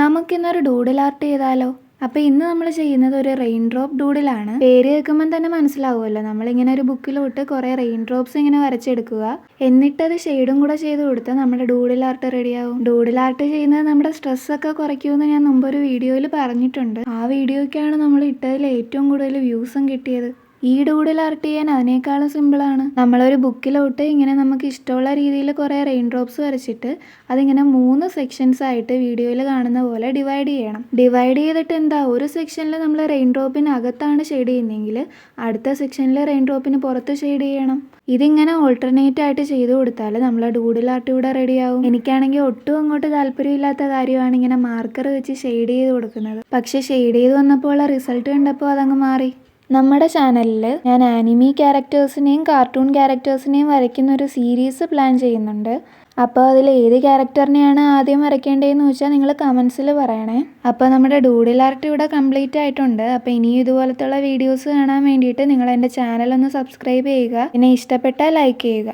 നമുക്കിന്നൊരു doodle art ചെയ്താലോ? അപ്പോൾ ഇന്ന് നമ്മൾ ചെയ്യുന്നത് ഒരു റെയിൻ ഡ്രോപ്പ് ഡൂഡിലാണ് പേര് കേൾക്കുമ്പോൾ തന്നെ മനസ്സിലാവുമല്ലോ. നമ്മളിങ്ങനെ ഒരു ബുക്കിലോട്ട് കുറേ റെയിൻ ഡ്രോപ്സ് ഇങ്ങനെ വരച്ചെടുക്കുക. എന്നിട്ടത് ഷെയ്ഡും കൂടെ ചെയ്ത് കൊടുത്താൽ നമ്മുടെ ഡൂഡിൽ ആർട്ട് റെഡിയാവും ഡൂഡിൽ ആർട്ട് ചെയ്യുന്നത് നമ്മുടെ സ്ട്രെസ് ഒക്കെ കുറയ്ക്കുമെന്ന് ഞാൻ മുമ്പ് ഒരു വീഡിയോയിൽ പറഞ്ഞിട്ടുണ്ട്. ആ വീഡിയോയ്ക്കാണ് നമ്മൾ ഇട്ടതിൽ ഏറ്റവും കൂടുതൽ വ്യൂസും കിട്ടിയത്. ഈ ഡൂഡിൽ ആർട്ട് ചെയ്യാൻ അതിനേക്കാളും സിമ്പിളാണ് നമ്മളൊരു ബുക്കിലോട്ട് ഇങ്ങനെ നമുക്ക് ഇഷ്ടമുള്ള രീതിയിൽ കുറേ റെയിൻ ഡ്രോപ്സ് വരച്ചിട്ട് അതിങ്ങനെ മൂന്ന് സെക്ഷൻസ് ആയിട്ട് വീഡിയോയിൽ കാണുന്ന പോലെ ഡിവൈഡ് ചെയ്യണം. ഡിവൈഡ് ചെയ്തിട്ട് എന്താ ഒരു സെക്ഷനിൽ നമ്മൾ റെയിൻ ഡ്രോപ്പിനകത്താണ് ഷെയ്ഡ് ചെയ്യുന്നതെങ്കിൽ അടുത്ത സെക്ഷനിൽ റെയിൻ ഡ്രോപ്പിന് പുറത്ത് ഷെയ്ഡ് ചെയ്യണം. ഇതിങ്ങനെ ഓൾട്ടർനേറ്റ് ആയിട്ട് ചെയ്തു കൊടുത്താൽ നമ്മളെ ഡൂഡിൽ ആർട്ട് ഇവിടെ റെഡിയാവും എനിക്കാണെങ്കിൽ ഒട്ടും അങ്ങോട്ട് താല്പര്യമില്ലാത്ത കാര്യമാണ് ഇങ്ങനെ മാർക്കർ വെച്ച് ഷെയ്ഡ് ചെയ്ത് കൊടുക്കുന്നത്. പക്ഷേ ഷെയ്ഡ് ചെയ്ത് വന്നപ്പോൾ റിസൾട്ട് കണ്ടപ്പോൾ അതങ്ങ് മാറി. നമ്മുടെ ചാനലിൽ ഞാൻ ആനിമി ക്യാരക്ടേഴ്സിനെയും കാർട്ടൂൺ ക്യാരക്ടേഴ്സിനെയും വരയ്ക്കുന്ന ഒരു സീരീസ് പ്ലാൻ ചെയ്യുന്നുണ്ട്. അപ്പോൾ അതിൽ ഏത് ക്യാരക്ടറിനെയാണ് ആദ്യം വരയ്ക്കേണ്ടതെന്ന് വെച്ചാൽ നിങ്ങൾ കമൻസിൽ പറയണേ. അപ്പോൾ നമ്മുടെ ഡൂഡിൽ ആർട്ട് ഇവിടെ കംപ്ലീറ്റ് ആയിട്ടുണ്ട്. അപ്പോൾ ഇനിയും ഇതുപോലത്തുള്ള വീഡിയോസ് കാണാൻ വേണ്ടിയിട്ട് നിങ്ങൾ എന്റെ ചാനൽ ഒന്ന് സബ്സ്ക്രൈബ് ചെയ്യുക. പിന്നെ ഇഷ്ടപ്പെട്ടാൽ ലൈക്ക് ചെയ്യുക.